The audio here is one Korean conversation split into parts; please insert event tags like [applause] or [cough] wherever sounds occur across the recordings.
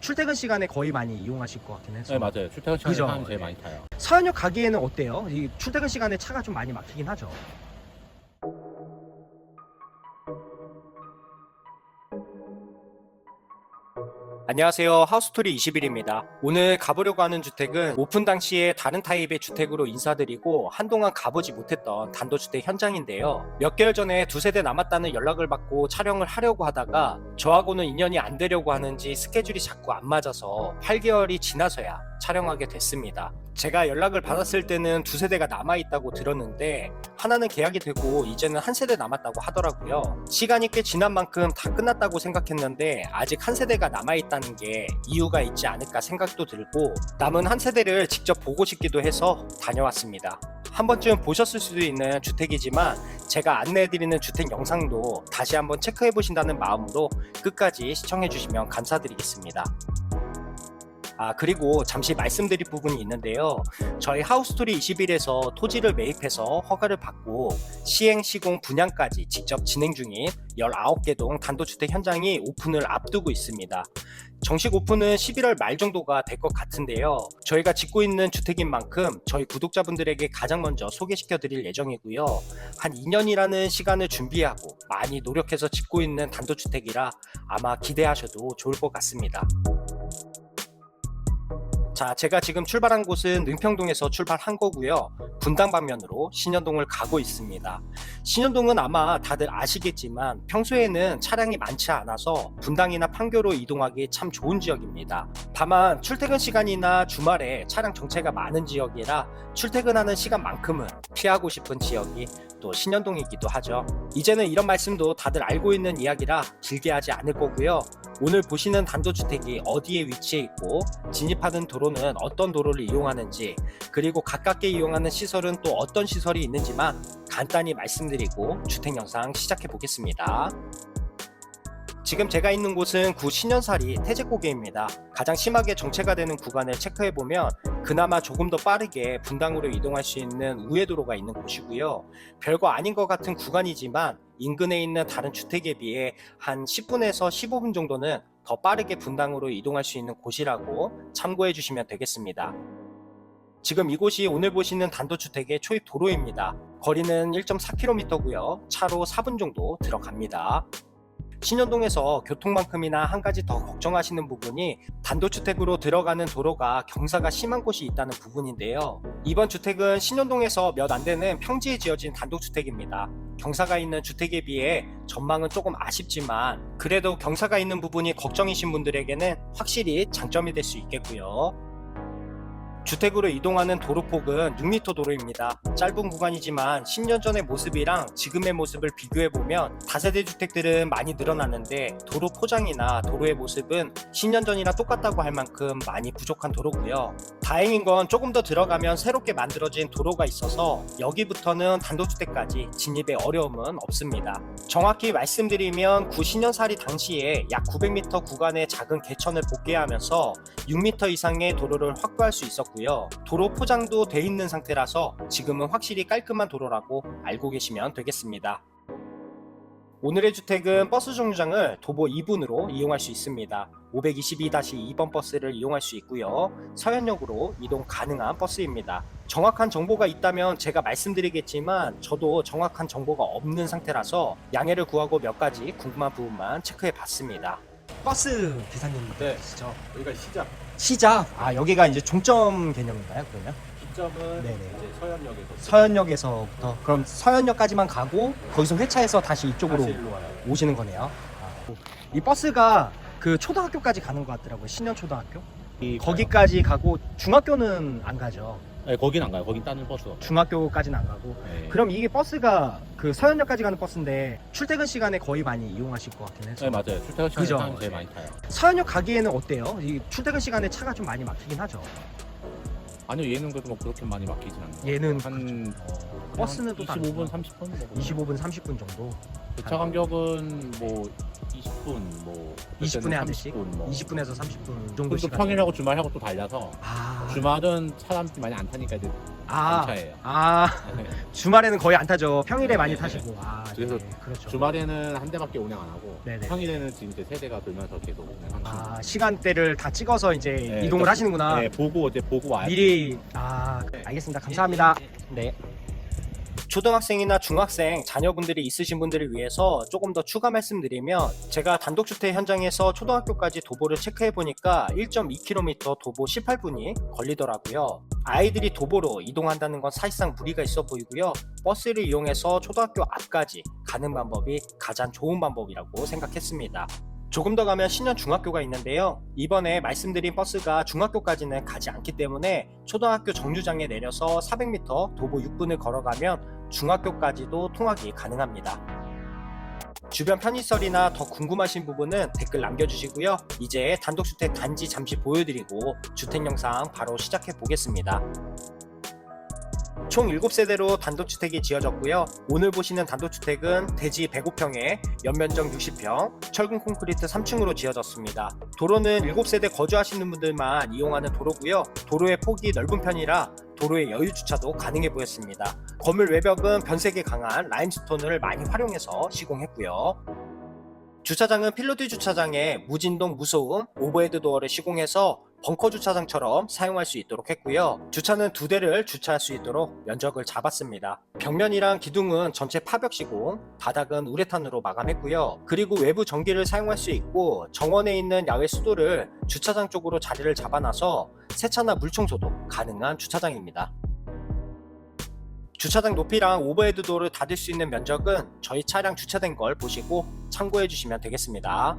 출퇴근 시간에 거의 많이 이용하실 것 같긴 해서 네 맞아요. 출퇴근 시간에 그죠? 제일 네. 많이 타요. 서현역 가기에는 어때요? 이 출퇴근 시간에 차가 좀 많이 막히긴 하죠. 안녕하세요. 하우스토리 20일입니다. 오늘 가보려고 하는 주택은 오픈 당시에 다른 타입의 주택으로 인사드리고 한동안 가보지 못했던 단독주택 현장인데요. 몇 개월 전에 두 세 대 남았다는 연락을 받고 촬영을 하려고 하다가 저하고는 인연이 안 되려고 하는지 스케줄이 자꾸 안 맞아서 8개월이 지나서야 촬영하게 됐습니다. 제가 연락을 받았을 때는 두 세대가 남아있다고 들었는데 하나는 계약이 되고 이제는 한 세대 남았다고 하더라고요. 시간이 꽤 지난 만큼 다 끝났다고 생각했는데 아직 한 세대가 남아있다는 게 이유가 있지 않을까 생각도 들고 남은 한 세대를 직접 보고 싶기도 해서 다녀왔습니다. 한 번쯤 보셨을 수도 있는 주택이지만 제가 안내해드리는 주택 영상도 다시 한번 체크해 보신다는 마음으로 끝까지 시청해 주시면 감사드리겠습니다. 아, 그리고 잠시 말씀드릴 부분이 있는데요. 저희 하우스토리 21에서 토지를 매입해서 허가를 받고 시행 시공 분양까지 직접 진행 중인 19개 동 단독주택 현장이 오픈을 앞두고 있습니다. 정식 오픈은 11월 말 정도가 될 것 같은데요. 저희가 짓고 있는 주택인 만큼 저희 구독자분들에게 가장 먼저 소개시켜 드릴 예정이고요. 한 2년이라는 시간을 준비하고 많이 노력해서 짓고 있는 단독주택이라 아마 기대하셔도 좋을 것 같습니다. 자, 제가 지금 출발한 곳은 능평동에서 출발한 거고요. 분당 방면으로 신현동을 가고 있습니다. 신현동은 아마 다들 아시겠지만 평소에는 차량이 많지 않아서 분당이나 판교로 이동하기 참 좋은 지역입니다. 다만 출퇴근 시간이나 주말에 차량 정체가 많은 지역이라 출퇴근하는 시간만큼은 피하고 싶은 지역이 또 신현동이기도 하죠. 이제는 이런 말씀도 다들 알고 있는 이야기라 길게 하지 않을 거고요. 오늘 보시는 단독주택이 어디에 위치해 있고 진입하는 도로는 어떤 도로를 이용하는지 그리고 가깝게 이용하는 시설은 또 어떤 시설이 있는지만 간단히 말씀드리고 주택 영상 시작해 보겠습니다. 지금 제가 있는 곳은 구 신현사리 태제고개입니다. 가장 심하게 정체가 되는 구간을 체크해 보면 그나마 조금 더 빠르게 분당으로 이동할 수 있는 우회도로가 있는 곳이고요. 별거 아닌 것 같은 구간이지만 인근에 있는 다른 주택에 비해 한 10분에서 15분 정도는 더 빠르게 분당으로 이동할 수 있는 곳이라고 참고해 주시면 되겠습니다. 지금 이곳이 오늘 보시는 단독주택의 초입 도로입니다. 거리는 1.4km고요. 차로 4분 정도 들어갑니다. 신현동에서 교통만큼이나 한 가지 더 걱정하시는 부분이 단독주택으로 들어가는 도로가 경사가 심한 곳이 있다는 부분인데요. 이번 주택은 신현동에서 몇 안 되는 평지에 지어진 단독주택입니다. 경사가 있는 주택에 비해 전망은 조금 아쉽지만 그래도 경사가 있는 부분이 걱정이신 분들에게는 확실히 장점이 될 수 있겠고요. 주택으로 이동하는 도로폭은 6m 도로입니다. 짧은 구간이지만 10년 전의 모습이랑 지금의 모습을 비교해보면 다세대 주택들은 많이 늘어났는데 도로 포장이나 도로의 모습은 10년 전이랑 똑같다고 할 만큼 많이 부족한 도로고요. 다행인 건 조금 더 들어가면 새롭게 만들어진 도로가 있어서 여기부터는 단독주택까지 진입에 어려움은 없습니다. 정확히 말씀드리면 구 신년살이 당시에 약 900m 구간의 작은 개천을 복개하면서 6m 이상의 도로를 확보할 수 있었고요. 도로 포장도 돼 있는 상태라서 지금은 확실히 깔끔한 도로라고 알고 계시면 되겠습니다. 오늘의 주택은 버스 정류장을 도보 2분으로 이용할 수 있습니다. 522-2번 버스를 이용할 수 있고요. 서현역으로 이동 가능한 버스입니다. 정확한 정보가 있다면 제가 말씀드리겠지만 저도 정확한 정보가 없는 상태라서 양해를 구하고 몇 가지 궁금한 부분만 체크해 봤습니다. 버스 기사님이시죠? 네. 여기가 시작. 시작. 아 여기가 이제 종점 개념인가요? 그러면 시점은 네네. 이제 서현역에서 서현역에서부터 그럼 서현역까지만 가고 거기서 회차해서 다시 이쪽으로 다시 일로 와요. 오시는 거네요. 아, 이 버스가 그 초등학교까지 가는 것 같더라고요. 신현 초등학교. 거기까지 가고 중학교는 안 가죠. 네, 거긴 안 가요. 거긴 다른 버스. 중학교까지는 안 가고. 네. 그럼 이게 버스가 그 서현역까지 가는 버스인데 출퇴근 시간에 거의 많이 이용하실 것 같긴 해서. 네 맞아요. 출퇴근 시간에 그죠? 제일 네. 많이 타요. 서현역 가기에는 어때요? 이 출퇴근 시간에 차가 좀 많이 막히긴 하죠. 아니요 얘는 그래도 뭐 그렇게 많이 막히진 않아요. 얘는 한 어, 버스는 또 25분 다르구나. 30분 뭐 25분, 30분 정도. 주차 간격은 뭐 20분 뭐 20분에 하듯이? 30분 뭐 20분에서 30분 정도 또 시간. 평일하고 주말하고 또 달라서 아, 주말은 사람들이 많이 안 타니까 이제 아, 차예요. 아 [laughs] 주말에는 거의 안 타죠. 평일에 많이 네, 타시고. 아, 그래서 네, 그렇죠. 주말에는 한 대밖에 운행 안 하고 네 네. 평일에는 지금 이제 세 대가 돌면서 계속 운행하는 중입니다. 아 시간대를 다 찍어서 이제 네, 이동을 그러니까- 하시는구나. 네, 보고 이제 보고 와야 미리 아 알겠습니다. 감사합니다. 네. 초등학생이나 중학생 자녀분들이 있으신 분들을 위해서 조금 더 추가 말씀드리면 제가 단독주택 현장에서 초등학교까지 도보를 체크해 보니까 1.2km 도보 18분이 걸리더라고요. 아이들이 도보로 이동한다는 건 사실상 무리가 있어 보이고요. 버스를 이용해서 초등학교 앞까지 가는 방법이 가장 좋은 방법이라고 생각했습니다. 조금 더 가면 신현 중학교가 있는데요. 이번에 말씀드린 버스가 중학교까지는 가지 않기 때문에 초등학교 정류장에 내려서 400m 도보 6분을 걸어가면 중학교까지도 통학이 가능합니다. 주변 편의설이나 더 궁금하신 부분은 댓글 남겨주시고요. 이제 단독주택 단지 잠시 보여드리고 주택 영상 바로 시작해 보겠습니다. 총 7세대로 단독주택이 지어졌고요. 오늘 보시는 단독주택은 대지 105평에 연면적 60평, 철근 콘크리트 3층으로 지어졌습니다. 도로는 7세대 거주하시는 분들만 이용하는 도로고요. 도로의 폭이 넓은 편이라 도로의 여유 주차도 가능해 보였습니다. 건물 외벽은 변색이 강한 라임스톤을 많이 활용해서 시공했고요. 주차장은 필로티 주차장에 무진동 무소음 오버헤드 도어를 시공해서 벙커 주차장처럼 사용할 수 있도록 했고요. 주차는 두 대를 주차할 수 있도록 면적을 잡았습니다. 벽면이랑 기둥은 전체 파벽 시공, 바닥은 우레탄으로 마감했고요. 그리고 외부 전기를 사용할 수 있고 정원에 있는 야외 수도를 주차장 쪽으로 자리를 잡아놔서 세차나 물 청소도 가능한 주차장입니다. 주차장 높이랑 오버헤드 도어를 닫을 수 있는 면적은 저희 차량 주차된 걸 보시고 참고해 주시면 되겠습니다.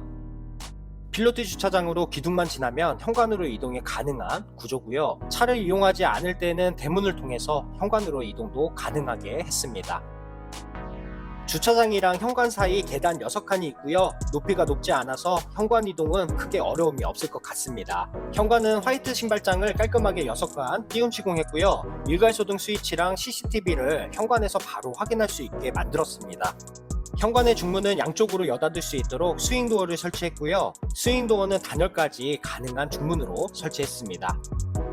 필로티 주차장으로 기둥만 지나면 현관으로 이동이 가능한 구조고요. 차를 이용하지 않을 때는 대문을 통해서 현관으로 이동도 가능하게 했습니다. 주차장이랑 현관 사이 계단 6칸이 있고요. 높이가 높지 않아서 현관 이동은 크게 어려움이 없을 것 같습니다. 현관은 화이트 신발장을 깔끔하게 6칸 띄움 시공했고요. 일괄 소등 스위치랑 CCTV를 현관에서 바로 확인할 수 있게 만들었습니다. 현관의 중문은 양쪽으로 여닫을 수 있도록 스윙 도어를 설치했고요. 스윙 도어는 단열까지 가능한 중문으로 설치했습니다.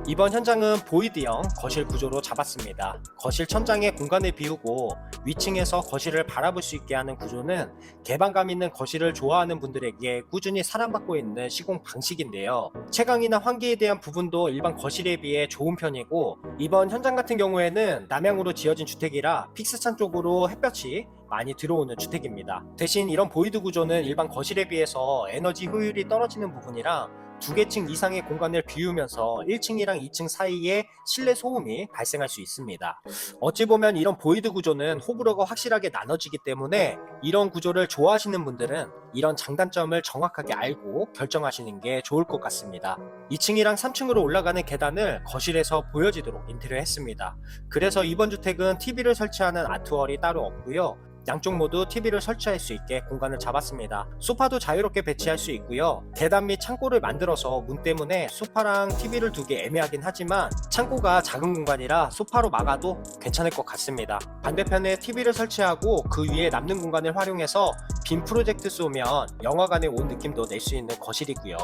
이번 현장은 보이드형 거실 구조로 잡았습니다. 거실 천장에 공간을 비우고 위층에서 거실을 바라볼 수 있게 하는 구조는 개방감 있는 거실을 좋아하는 분들에게 꾸준히 사랑받고 있는 시공 방식인데요. 채광이나 환기에 대한 부분도 일반 거실에 비해 좋은 편이고 이번 현장 같은 경우에는 남향으로 지어진 주택이라 픽스찬 쪽으로 햇볕이 많이 들어오는 주택입니다. 대신 이런 보이드 구조는 일반 거실에 비해서 에너지 효율이 떨어지는 부분이라 두 개 층 이상의 공간을 비우면서 1층이랑 2층 사이에 실내 소음이 발생할 수 있습니다. 어찌 보면 이런 보이드 구조는 호불호가 확실하게 나눠지기 때문에 이런 구조를 좋아하시는 분들은 이런 장단점을 정확하게 알고 결정하시는 게 좋을 것 같습니다. 2층이랑 3층으로 올라가는 계단을 거실에서 보여지도록 인테리어 했습니다. 그래서 이번 주택은 TV를 설치하는 아트월이 따로 없고요. 양쪽 모두 TV를 설치할 수 있게 공간을 잡았습니다. 소파도 자유롭게 배치할 수 있고요. 계단 및 창고를 만들어서 문 때문에 소파랑 TV를 두기 애매하긴 하지만 창고가 작은 공간이라 소파로 막아도 괜찮을 것 같습니다. 반대편에 TV를 설치하고 그 위에 남는 공간을 활용해서 빔 프로젝트 쏘면 영화관에 온 느낌도 낼 수 있는 거실이고요.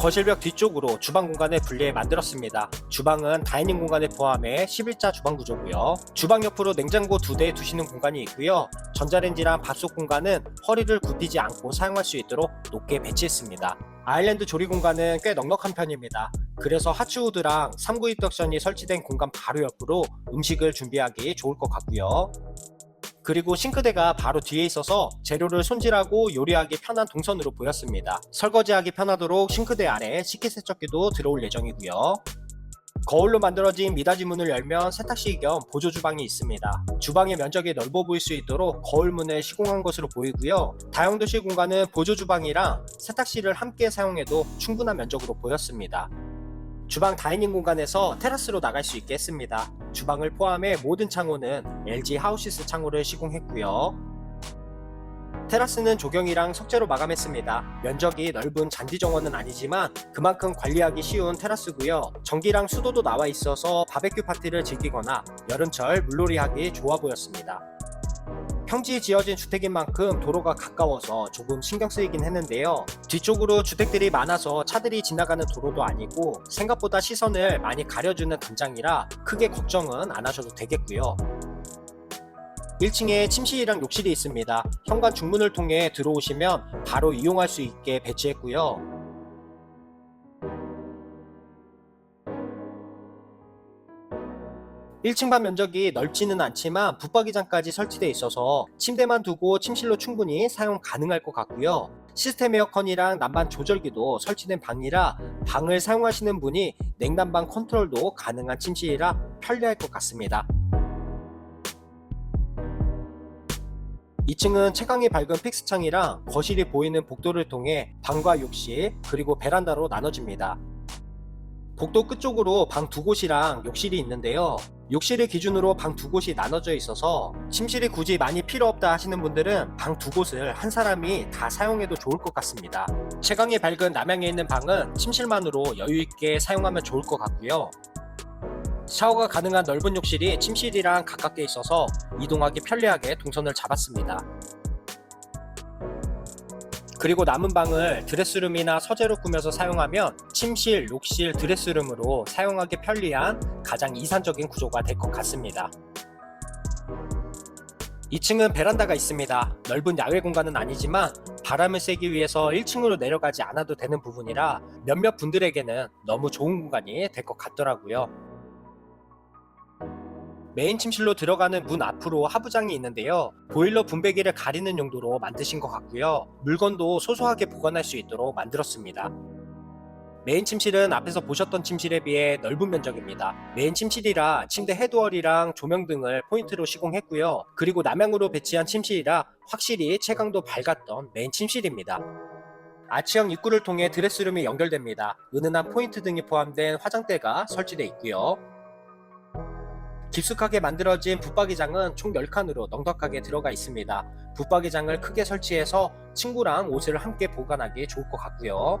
거실벽 뒤쪽으로 주방 공간을 분리해 만들었습니다. 주방은 다이닝 공간을 포함해 11자 주방 구조고요. 주방 옆으로 냉장고 두 대 두시는 공간이 있고요. 전자레인지랑 밥솥 공간은 허리를 굽히지 않고 사용할 수 있도록 높게 배치했습니다. 아일랜드 조리 공간은 꽤 넉넉한 편입니다. 그래서 하츠우드랑 3구 인덕션이 설치된 공간 바로 옆으로 음식을 준비하기 좋을 것 같고요. 그리고 싱크대가 바로 뒤에 있어서 재료를 손질하고 요리하기 편한 동선으로 보였습니다. 설거지하기 편하도록 싱크대 아래 식기세척기도 들어올 예정이고요. 거울로 만들어진 미닫이 문을 열면 세탁실 겸 보조 주방이 있습니다. 주방의 면적이 넓어 보일 수 있도록 거울 문을 시공한 것으로 보이고요. 다용도실 공간은 보조 주방이랑 세탁실을 함께 사용해도 충분한 면적으로 보였습니다. 주방 다이닝 공간에서 테라스로 나갈 수 있게 했습니다. 주방을 포함해 모든 창호는 LG 하우시스 창호를 시공했고요. 테라스는 조경이랑 석재로 마감했습니다. 면적이 넓은 잔디 정원은 아니지만 그만큼 관리하기 쉬운 테라스고요. 전기랑 수도도 나와 있어서 바베큐 파티를 즐기거나 여름철 물놀이 하기 좋아 보였습니다. 평지에 지어진 주택인 만큼 도로가 가까워서 조금 신경 쓰이긴 했는데요. 뒤쪽으로 주택들이 많아서 차들이 지나가는 도로도 아니고 생각보다 시선을 많이 가려주는 담장이라 크게 걱정은 안 하셔도 되겠고요. 1층에 침실이랑 욕실이 있습니다. 현관 중문을 통해 들어오시면 바로 이용할 수 있게 배치했고요. 1층 반 면적이 넓지는 않지만 붙박이장까지 설치되어 있어서 침대만 두고 침실로 충분히 사용 가능할 것 같고요. 시스템 에어컨이랑 난방 조절기도 설치된 방이라 방을 사용하시는 분이 냉난방 컨트롤도 가능한 침실이라 편리할 것 같습니다. 2층은 채광이 밝은 픽스창이랑 거실이 보이는 복도를 통해 방과 욕실 그리고 베란다로 나눠집니다. 복도 끝쪽으로 방 두 곳이랑 욕실이 있는데요. 욕실을 기준으로 방 두 곳이 나눠져 있어서 침실이 굳이 많이 필요 없다 하시는 분들은 방 두 곳을 한 사람이 다 사용해도 좋을 것 같습니다. 채광이 밝은 남향에 있는 방은 침실만으로 여유 있게 사용하면 좋을 것 같고요. 샤워가 가능한 넓은 욕실이 침실이랑 가깝게 있어서 이동하기 편리하게 동선을 잡았습니다. 그리고 남은 방을 드레스룸이나 서재로 꾸며서 사용하면 침실, 욕실, 드레스룸으로 사용하기 편리한 가장 이산적인 구조가 될 것 같습니다. 2층은 베란다가 있습니다. 넓은 야외 공간은 아니지만 바람을 쐬기 위해서 1층으로 내려가지 않아도 되는 부분이라 몇몇 분들에게는 너무 좋은 공간이 될 것 같더라고요. 메인 침실로 들어가는 문 앞으로 하부장이 있는데요. 보일러 분배기를 가리는 용도로 만드신 것 같고요. 물건도 소소하게 보관할 수 있도록 만들었습니다. 메인 침실은 앞에서 보셨던 침실에 비해 넓은 면적입니다. 메인 침실이라 침대 헤드월이랑 조명 등을 포인트로 시공했고요. 그리고 남향으로 배치한 침실이라 확실히 채광도 밝았던 메인 침실입니다. 아치형 입구를 통해 드레스룸이 연결됩니다. 은은한 포인트 등이 포함된 화장대가 설치되어 있고요. 깊숙하게 만들어진 붙박이장은 총 10칸으로 넉넉하게 들어가 있습니다. 붙박이장을 크게 설치해서 친구랑 옷을 함께 보관하기 좋을 것 같고요.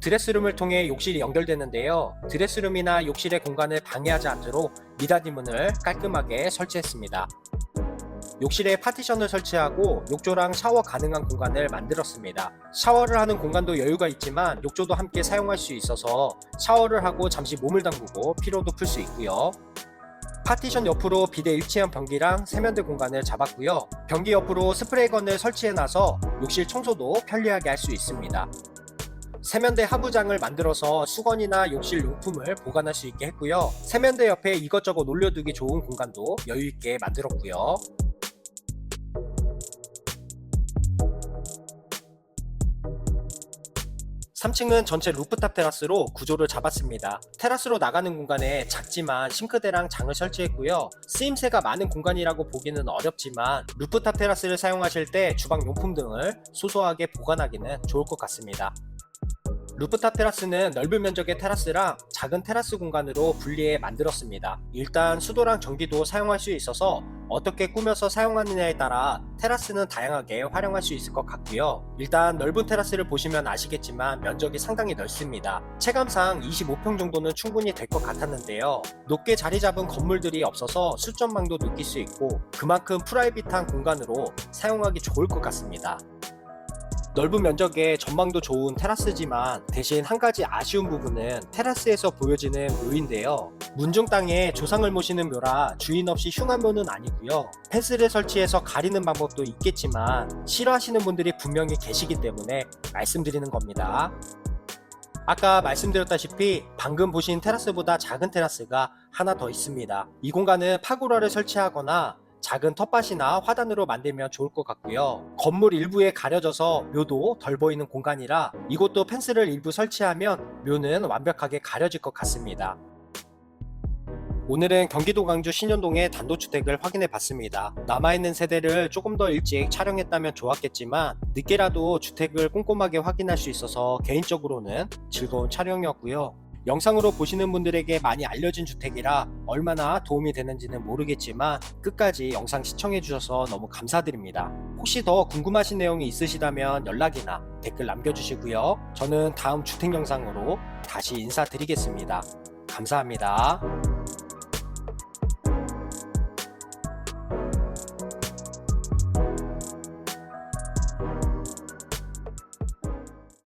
드레스룸을 통해 욕실이 연결되는데요. 드레스룸이나 욕실의 공간을 방해하지 않도록 미닫이 문을 깔끔하게 설치했습니다. 욕실에 파티션을 설치하고 욕조랑 샤워 가능한 공간을 만들었습니다. 샤워를 하는 공간도 여유가 있지만 욕조도 함께 사용할 수 있어서 샤워를 하고 잠시 몸을 담그고 피로도 풀 수 있고요. 파티션 옆으로 비대 일체형 변기랑 세면대 공간을 잡았고요. 변기 옆으로 스프레이건을 설치해놔서 욕실 청소도 편리하게 할 수 있습니다. 세면대 하부장을 만들어서 수건이나 욕실 용품을 보관할 수 있게 했고요. 세면대 옆에 이것저것 올려두기 좋은 공간도 여유 있게 만들었고요. 3층은 전체 루프탑 테라스로 구조를 잡았습니다. 테라스로 나가는 공간에 작지만 싱크대랑 장을 설치했고요. 쓰임새가 많은 공간이라고 보기는 어렵지만 루프탑 테라스를 사용하실 때 주방 용품 등을 소소하게 보관하기는 좋을 것 같습니다. 루프탑 테라스는 넓은 면적의 테라스랑 작은 테라스 공간으로 분리해 만들었습니다. 일단 수도랑 전기도 사용할 수 있어서 어떻게 꾸며서 사용하느냐에 따라 테라스는 다양하게 활용할 수 있을 것 같고요. 일단 넓은 테라스를 보시면 아시겠지만 면적이 상당히 넓습니다. 체감상 25평 정도는 충분히 될 것 같았는데요. 높게 자리 잡은 건물들이 없어서 수전망도 느낄 수 있고 그만큼 프라이빗한 공간으로 사용하기 좋을 것 같습니다. 넓은 면적에 전망도 좋은 테라스지만 대신 한 가지 아쉬운 부분은 테라스에서 보여지는 묘인데요. 문중 땅에 조상을 모시는 묘라 주인 없이 흉한 묘는 아니고요. 펜스를 설치해서 가리는 방법도 있겠지만 싫어하시는 분들이 분명히 계시기 때문에 말씀드리는 겁니다. 아까 말씀드렸다시피 방금 보신 테라스보다 작은 테라스가 하나 더 있습니다. 이 공간은 파고라를 설치하거나 작은 텃밭이나 화단으로 만들면 좋을 것 같고요. 건물 일부에 가려져서 묘도 덜 보이는 공간이라 이곳도 펜스를 일부 설치하면 묘는 완벽하게 가려질 것 같습니다. 오늘은 경기도 광주 신현동의 단독주택을 확인해 봤습니다. 남아있는 세대를 조금 더 일찍 촬영했다면 좋았겠지만 늦게라도 주택을 꼼꼼하게 확인할 수 있어서 개인적으로는 즐거운 촬영이었고요. 영상으로 보시는 분들에게 많이 알려진 주택이라 얼마나 도움이 되는지는 모르겠지만 끝까지 영상 시청해 주셔서 너무 감사드립니다. 혹시 더 궁금하신 내용이 있으시다면 연락이나 댓글 남겨주시고요. 저는 다음 주택 영상으로 다시 인사드리겠습니다. 감사합니다.